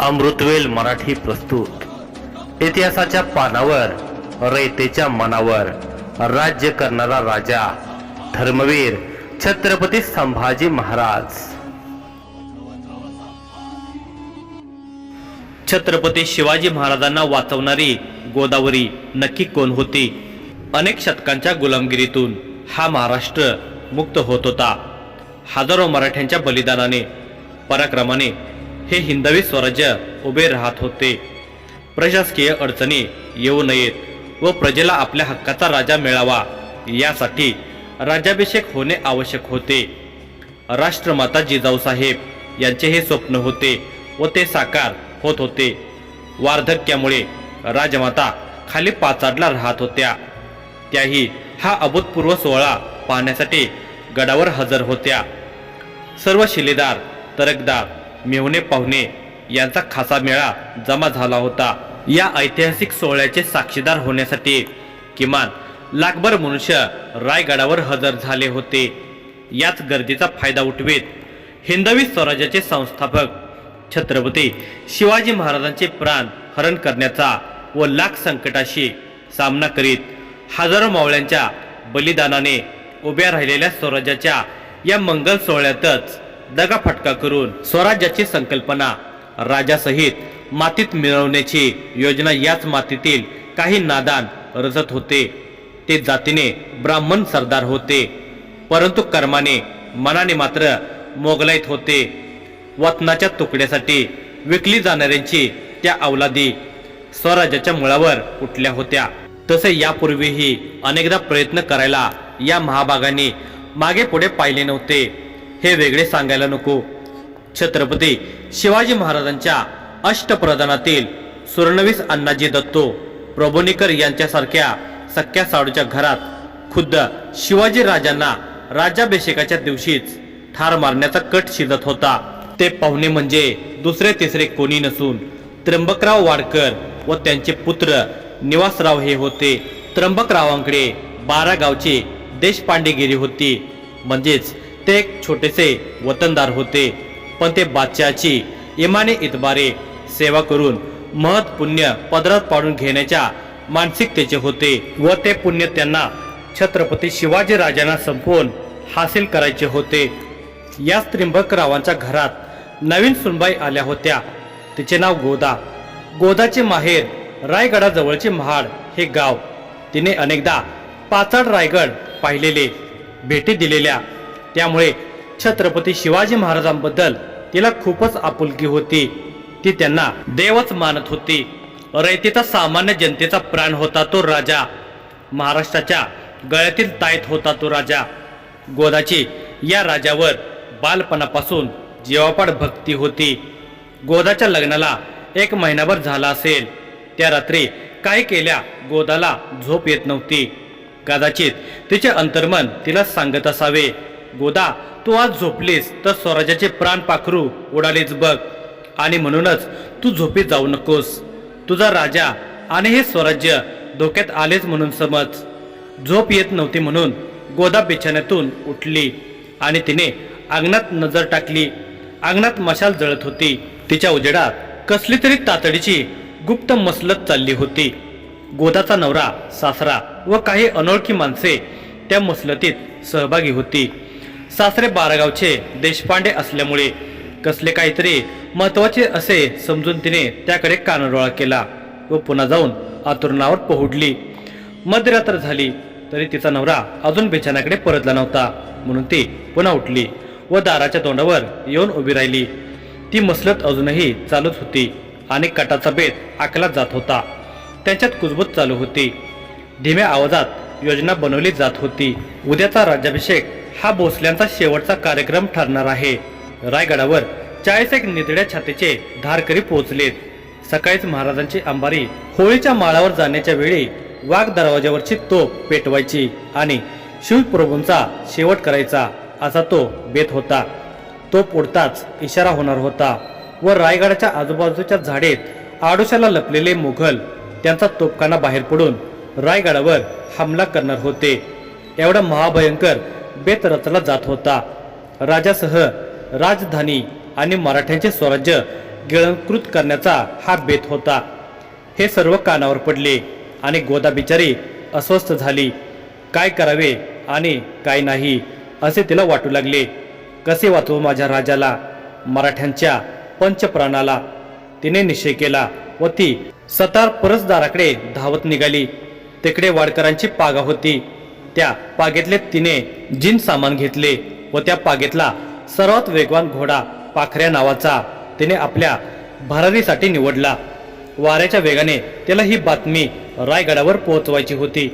अमृतवेल मराठी प्रस्तुत. इतिहासाच्या पानावर रयतेच्या मनावर राज्य करणारा राजा धर्मवीर छत्रपती संभाजी महाराज. छत्रपती शिवाजी महाराजांना वाचवणारी गोदावरी नक्की कोण होती? अनेक शतकांच्या गुलामगिरीतून हा महाराष्ट्र मुक्त होत होता. हजारो मराठ्यांच्या बलिदानाने पराक्रमाने हे हिंदवी स्वराज्य उभे राहत होते. प्रशासकीय अडचणी येऊ नयेत व प्रजेला आपल्या हक्काचा राजा मिळावा यासाठी राज्याभिषेक होणे आवश्यक होते. राष्ट्रमाता जिजाऊसाहेब यांचे हे स्वप्न होते व ते साकार होत होते. वार्धक्यामुळे राजमाता खाली पाचाडला राहत होत्या. त्याही हा अभूतपूर्व सोहळा पाहण्यासाठी गडावर हजर होत्या. सर्व शिलेदार तरकदार मेहुणे पाहुणे यांचा खासा मेळा जमा झाला होता. या ऐतिहासिक सोहळ्याचे साक्षीदार होण्यासाठी किमान लाखभर मनुष्य रायगडावर हजर झाले होते. याच गर्दीचा फायदा उठवेत हिंदवी स्वराज्याचे संस्थापक छत्रपती शिवाजी महाराजांचे प्राण हरण करण्याचा व लाख संकटाशी सामना करीत हजारो मावळ्यांच्या बलिदानाने उभ्या राहिलेल्या स्वराज्याच्या या मंगल सोहळ्यातच दगाफटका करून स्वराज्याची संकल्पना राजासहित मातीत मिळवण्याची योजना याच मातीतील काही नादान रचत होते. ते जातीने ब्राह्मण सरदार होते परंतु कर्माने मनाने मात्र मोगलाईत होते. वतनाच्या तुकड्यासाठी विकली जाणाऱ्यांची त्या अवलादी स्वराज्याच्या मुळावर उठल्या होत्या. तसे यापूर्वीही अनेकदा प्रयत्न करायला या महाभागाने मागे पुढे पाहिले नव्हते. हे वेगळे सांगायला नको. छत्रपती शिवाजी महाराजांच्या अष्टप्रधानातील सुर्णवीस अण्णाजी दत्तो प्रभुनीकर यांच्यासारख्या सख्या साडूच्या घरात खुद्द शिवाजी राजांना राज्याभिषेकाच्या दिवशीच ठार मारण्याचा कट शिजत होता. ते पाहुणे म्हणजे दुसरे तिसरे कोणी नसून त्र्यंबकराव वाडकर व त्यांचे पुत्र निवासराव हे होते. त्र्यंबकरावांकडे बारा गावची देशपांडेगिरी होती. म्हणजेच ते एक छोटेसे वतनदार होते. पण ते बादशाची इमाने इतबारे सेवा करून महत पुण्य पदरात पाडून घेण्याच्या मानसिकतेचे होते व ते पुण्य त्यांना छत्रपती शिवाजी राजांना संपवून हासिल करायचे होते. या त्र्यंबकरावांच्या घरात नवीन सुनबाई आल्या होत्या. तिचे नाव गोदा. गोदाचे माहेर रायगडाजवळचे महाड हे गाव. तिने अनेकदा पाचाड रायगड पाहिलेले भेटी दिलेल्या त्यामुळे छत्रपती शिवाजी महाराजांबद्दल तिला खूपच आपुलकी होती. ती त्यांना देवच मानत होती. रयतेचा सामान्य जनतेचा प्राण होता तो राजा. महाराष्ट्राच्या गळ्यातील ताईत होता तो राजा. गोदाची या राजावर बालपणापासून जीवापाड भक्ती होती. गोदाच्या लग्नाला एक महिनाभर झाला असेल. त्या रात्री काय केल्या गोदाला झोप येत नव्हती. कदाचित तिचे अंतर्मन तिला सांगत असावे. गोदा तू आज झोपलीस तर स्वराज्याचे प्राण पाखरू उडालेच बघ. आणि म्हणूनच तू झोपीत जाऊ नकोस. तुझा राजा आणि हे स्वराज्य धोक्यात आलेच म्हणून समज. झोप येत नव्हती म्हणून गोदा बिछाण्यातून उठली. आणि तिने अंगणात नजर टाकली. अंगणात मशाल जळत होती. तिच्या उजेडात कसली तरी तातडीची गुप्त मसलत चालली होती. गोदाचा नवरा सासरा व काही अनोळखी माणसे त्या मसलतीत सहभागी होती. सासरे बारागावचे देशपांडे असल्यामुळे कसले काहीतरी महत्त्वाचे असे समजून तिने त्याकडे कानडोळा केला व पुन्हा जाऊन आतुरणावर पोहोडली. मध्यरात्र झाली तरी तिचा नवरा अजून बिछाण्याकडे परतला नव्हता म्हणून ती पुन्हा उठली व दाराच्या तोंडावर येऊन उभी राहिली. ती मसलत अजूनही चालूच होती आणि कटाचा बेत आकला जात होता. त्याच्यात कुजबूज चालू होती. धीम्या आवाजात योजना बनवली जात होती. उद्याचा राज्याभिषेक हा भोसल्यांचा शेवटचा कार्यक्रम ठरणार आहे. रायगडावर चाळीस एक निधड्या छातीचे धारकरी पोहोचलेत. सकाळीच महाराजांची अंबारी होळीच्या माळावर जाण्याच्या वेळी वाघ दरवाजावरची तोप पेटवायची आणि शिवप्रभूंचा शेवट करायचा असा तो बेत होता. तोप उडताच इशारा होणार होता व रायगडाच्या आजूबाजूच्या झाडेत आडोशाला लपलेले मुघल त्यांचा तोपखाना बाहेर पडून रायगडावर हमला करणार होते. एवढा महाभयंकर बेतरचला जात होता. राजासह राजधानी आणि मराठ्यांचे स्वराज्य गिळंकृत करण्याचा हा बेत होता. हे सर्व कानावर पडले आणि गोदा बिचारी अस्वस्थ झाली. काय करावे आणि काय नाही असे तिला वाटू लागले. कसे वाचवू माझ्या राजाला मराठ्यांच्या पंचप्राणाला? तिने निश्चय केला व ती सतार परसदाराकडे धावत निघाली. तिकडे वाडकरांची पागा होती. त्या पागेतले तिने जिन सामान घेतले व त्या पागेतला सर्वात वेगवान घोडा पाखऱ्या नावाचा तिने आपल्या भरारीसाठी निवडला. वाऱ्याच्या वेगाने त्याला ही बातमी रायगडावर पोहोचवायची होती.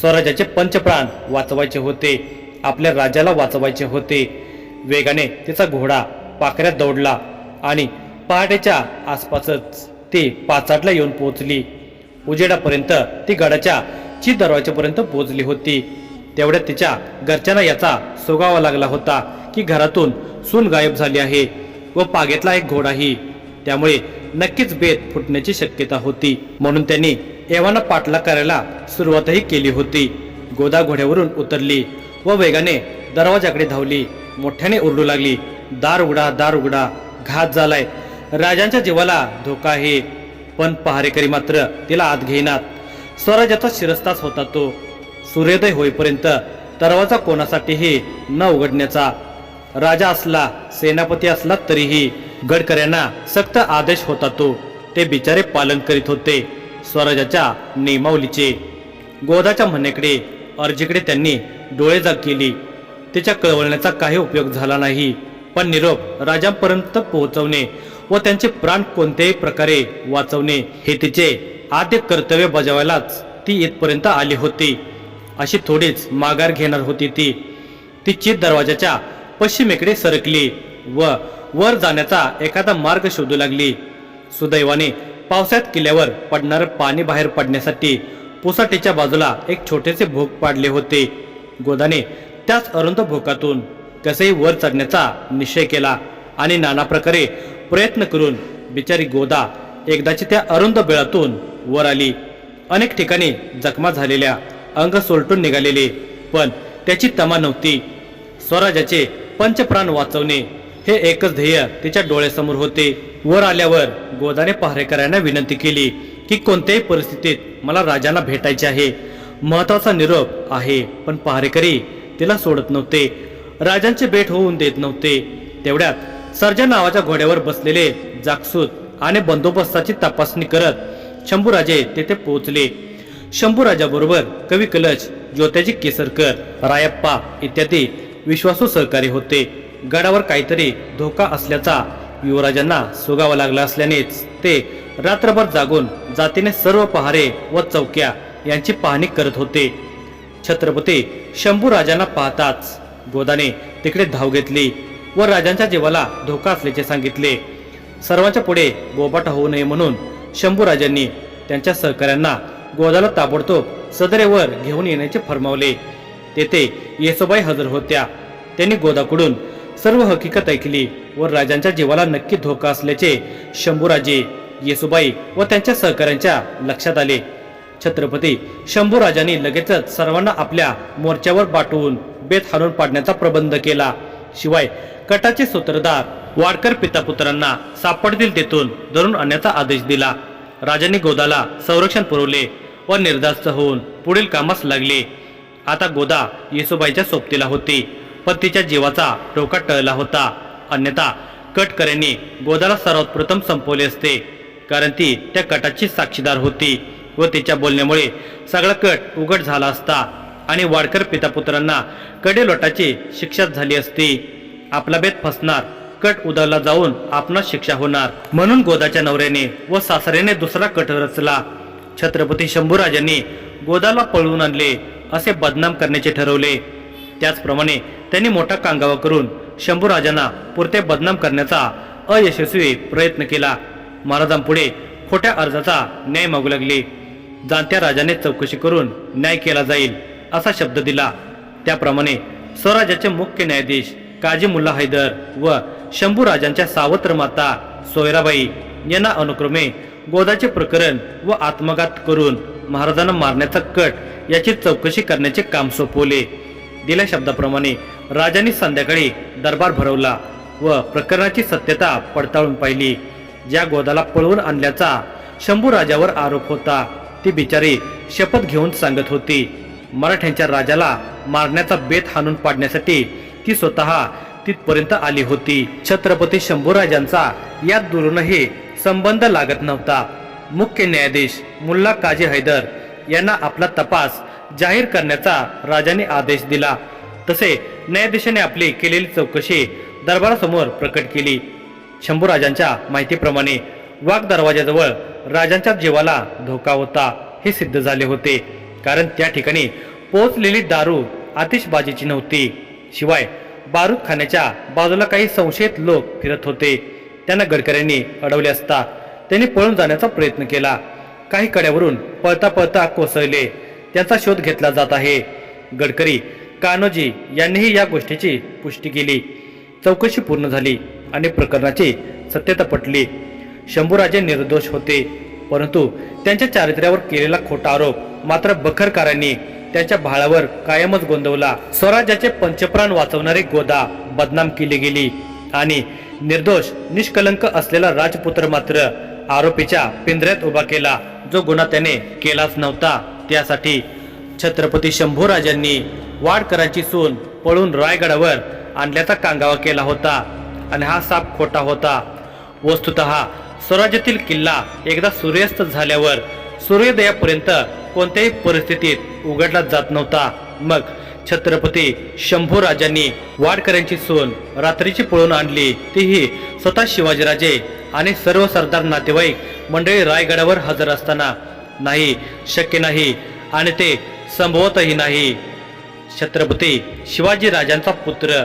स्वराज्याचे पंचप्राण वाचवायचे होते. आपल्या राजाला वाचवायचे होते. वेगाने तिचा घोडा पाखऱ्यात दौडला आणि पहाटेच्या आसपासच ती पाचाटला येऊन पोहोचली. उजेडापर्यंत ती गडाच्या ची दरवाजेपर्यंत पोहोचली होती. तेवढ्यात तिच्या घरच्यांना याचा सोगावा लागला होता की घरातून सून गायब झाली आहे व पागेतला एक घोडाही. त्यामुळे नक्कीच बेत फुटण्याची शक्यता होती. म्हणून त्यांनी एव्हाना पाठला करायला सुरुवातही केली होती. गोदा घोड्यावरून उतरली व वेगाने दरवाजाकडे धावली. मोठ्याने ओरडू लागली दार उघडा दार उघडा घात झालाय. राजांच्या जीवाला धोका आहे. पण पहारेकरी मात्र तिला आत घेईनात. स्वराज्याचा शिरस्ताच होता तो. सूर्योदय होईपर्यंत दरवाजा कोणासाठीही न उघडण्याचा. राजा असला सेनापती असला तरीही गडकऱ्यांना सक्त आदेश होता तो. ते बिचारे पालन करीत होते स्वराज्याच्या नियमावलीचे. गोदाच्या म्हणण्याकडे अर्जीकडे त्यांनी डोळे जाग केली तिच्या कळवळण्याचा काही उपयोग झाला नाही. पण निरोप राजांपर्यंत पोहोचवणे व त्यांचे प्राण कोणत्याही प्रकारे वाचवणे हे तिचे आद्य कर्तव्य बजावायलाच ती इथपर्यंत आली होती. अशी थोडीच माघार घेणार होती ती. ती चित दरवाजाच्या पश्चिमेकडे सरकली व वर जाण्याचा एखादा मार्ग शोधू लागली. सुदैवाने पावसाळ्यात किल्ल्यावर पडणारं पाणी बाहेर पडण्यासाठी पुसाटीच्या बाजूला एक छोटेसे भोक पाडले होते. गोदाने त्याच अरुंद भोकातून कसेही वर चढण्याचा निश्चय केला आणि नाना प्रकारे प्रयत्न करून बिचारी गोदा एकदाची त्या अरुंद बेळातून वर आली. अनेक ठिकाणी जखमा झालेल्या अंग सोलटून निघालेले पण त्याची तमा नव्हती. स्वराज्याचे पंचप्राण वाचवणे हे एकच ध्येय तिच्या डोळ्यासमोर होते. वर आल्यावर गोदाने पहारेकरांना विनंती केली की कोणत्याही परिस्थितीत मला राजांना भेटायचे आहे. महत्त्वाचा निरोप आहे पण पहारेकरी तिला सोडत नव्हते. राजांचे भेट होऊन देत नव्हते. तेवढ्यात सर्जन नावाच्या घोड्यावर बसलेले जागसूत आणि बंदोबस्ताची तपासणी करत शंभूराजे तेथे पोहोचले. शंभूराजाबरोबर कवी कलश ज्योत्याजी केसरकर रायप्पा इत्यादी विश्वासू सहकारी होते. गडावर काहीतरी धोका असल्याचा युवराजांना सुगावा लागला असल्यानेच ते रात्रभर जागून जातीने सर्व पहारे व चौक्या यांची पाहणी करत होते. छत्रपती शंभूराजांना पाहताच गोदाने तिकडे धाव घेतली व राजांच्या जीवाला धोका असल्याचे सांगितले. सर्वांच्या पुढे बोबाटा होऊ नये म्हणून शंभूराजांनी त्यांच्या सहकाऱ्यांना गोदाला ताबडतोब सदरेवर घेऊन येण्याचे फरमावले. तेथे येसोबाई हजर होत्या. त्यांनी गोदाकडून सर्व हकीकत ऐकली व राजांच्या जीवाला नक्की धोका असल्याचे शंभूराजे येसुबाई व त्यांच्या सहकाऱ्यांच्या लक्षात आले. छत्रपती शंभूराजांनी लगेचच सर्वांना आपल्या मोर्चावर पाठवून बेत हाणून पाडण्याचा प्रबंध केला. शिवाय कटाचे सूत्रधार वाडकर पितापुत्रांना सापडतील तेथून धरून आणण्याचा आदेश दिला. राजांनी गोदाला संरक्षण पुरवले व निर्धास्त होऊन पुढील कामास लागले. आता गोदा येसुबाईच्या सोबतीला होती पण तिच्या जीवाचा टोका टळला होता. अन्यथा कटकऱ्यांनी गोदाला सर्वात प्रथम संपवले असते कारण ती त्या कटाची साक्षीदार होती व तिच्या बोलण्यामुळे सगळा कट उघड झाला असता आणि वाडकर पितापुत्रांना कडे लोटाची शिक्षा झाली असती. आपला बेत फसणार कट उदळला जाऊन आपणास शिक्षा होणार. म्हणून गोदाच्या नवऱ्याने व सासऱ्याने दुसरा कट रचला. छत्रपती शंभूराजांनी गोदाला पळवून आणले असे बदनाम करण्याचे ठरवले. त्याचप्रमाणे त्यांनी मोठा कांगावा करून शंभूराजांना पुरते बदनाम करण्याचा अयशस्वी प्रयत्न केला. महाराजांपुढे खोट्या अर्जाचा न्याय मागू लागले. जाणत्या राजाने चौकशी करून न्याय केला जाईल असा शब्द दिला. त्याप्रमाणे स्वराज्याचे मुख्य न्यायाधीश काजी मुल्ला हैदर व शंभू राजांच्या सावत्र माता सोयराबाई यांना अनुक्रमे गोदाचे प्रकरण व आत्मघात करून महाराजांना मारण्याचा कट याची चौकशी करण्याचे काम सोपवले. दिल्या शब्दाप्रमाणे राजांनी संध्याकाळी दरबार भरवला व प्रकरणाची सत्यता पडताळून पाहिली. ज्या गोदाला पळवून आणल्याचा शंभू राजावर आरोप होता ती बिचारी शपथ घेऊन सांगत होती. मराठ्यांच्या राजाला मारण्याचा बेत हाणून पाडण्यासाठी ती स्वतः तिथपर्यंत आली होती. छत्रपती शंभूराजांचा यात दुरूनही संबंध लागत नव्हता. मुख्य न्यायाधीश मुल्ला काजी हैदर यांना आपला तपास जाहीर करण्याचा राजाने आदेश दिला. तसे न्यायाधीशाने आपली केलेली चौकशी दरबारासमोर प्रकट केली. शंभूराजांच्या माहितीप्रमाणे वाघ दरवाजाजवळ राजांच्या जीवाला धोका होता. हे सिद्ध झाले होते. कारण त्या ठिकाणी पोहोचलेली दारू आतिषबाजीची नव्हती. शिवाय बारूदखान्याच्या बाजूला काही संशयित लोक फिरत होते. त्यांना गडकऱ्यांनी अडवले असता त्यांनी पळून जाण्याचा प्रयत्न केला. काही कड्यावरून पळता पळता कोसळले. त्यांचा शोध घेतला जात आहे. गडकरी कान्होजी यांनीही या गोष्टीची पुष्टी केली. चौकशी पूर्ण झाली आणि प्रकरणाची सत्यता पटली. शंभूराजे निर्दोष होते परंतु त्यांच्या चारित्र्यावर केलेला खोटा आरोप मात्र बखरकारांनी त्यांच्या भाळावर कायमच गोंदवला. स्वराज्याचे पंचप्राण वाचवणारी गोदा बदनाम केली गेली. आणि निर्दोष निष्कलंक असलेला राजपुत्र मात्र आरोपीच्या पिंजऱ्यात उभा केला. जो गुन्हा त्याने केलाच नव्हता. त्यासाठी छत्रपती शंभूराजांनी वाडकरांची सून पळून रायगडावर आणल्याचा कांगावा केला होता. आणि हा साप खोटा होता. वस्तुत स्वराज्यातील किल्ला एकदा सूर्यास्त झाल्यावर सूर्योदयापर्यंत कोणत्याही परिस्थितीत उघडला जात नव्हता. मग छत्रपती शंभू राजांनी वाडकऱ्यांची सून रात्रीची पळून आणली. तीही स्वतः शिवाजीराजे आणि सर्व सरदार नातेवाईक मंडळी रायगडावर हजर असताना. नाही शक्य नाही आणि ते संभवतही नाही. छत्रपती शिवाजी राजांचा पुत्र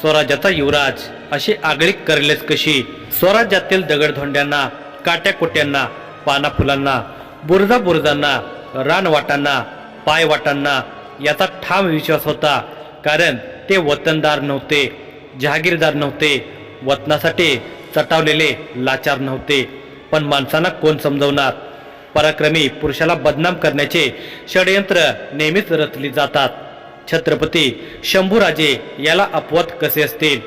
स्वराज्याचा युवराज अशी आगळी करलेच कशी. स्वराज्यातील दगडधोंड्यांना काट्याकुट्यांना पाना फुलांना बुरजा बुरजांना रानवाटांना पायवाटांना याचा ठाम विश्वास होता. कारण ते वतनदार नव्हते जहागीरदार नव्हते वतनासाठी चटावलेले लाचार नव्हते. पण माणसांना कोण समजवणार? पराक्रमी पुरुषाला बदनाम करण्याचे षडयंत्र नेहमीच रचली जातात. छत्रपती शंभूराजे याला अपवाद कसे असतील?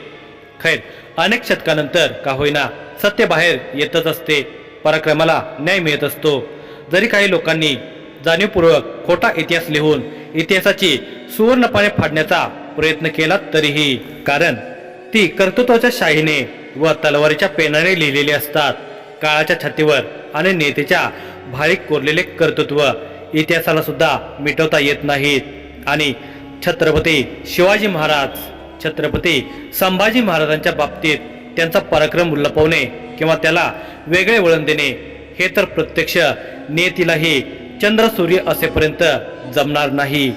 खैर अनेक शतकानंतर का होईना सत्य बाहेर येतच असते. पराक्रमाला न्याय मिळत असतो. जरी काही लोकांनी जाणीवपूर्वक खोटा इतिहास लिहून इतिहासाची सुवर्णपणे फाडण्याचा प्रयत्न केला तरीही. कारण ती कर्तृत्वाच्या शाहीने व तलवारीच्या पेनाने लिहिलेली असतात. काळाच्या छातीवर आणि नेतेच्या भाळीक कोरलेले कर्तृत्व इतिहासाला सुद्धा मिटवता येत नाहीत. आणि छत्रपती शिवाजी महाराज छत्रपती संभाजी महाराजांच्या बाबतीत त्यांचा पराक्रम लपवणे किंवा त्याला वेगळे वळण देणे हे तर प्रत्यक्ष नेतीलाही चंद्र सूर्य असेपर्यंत जमणार नाही.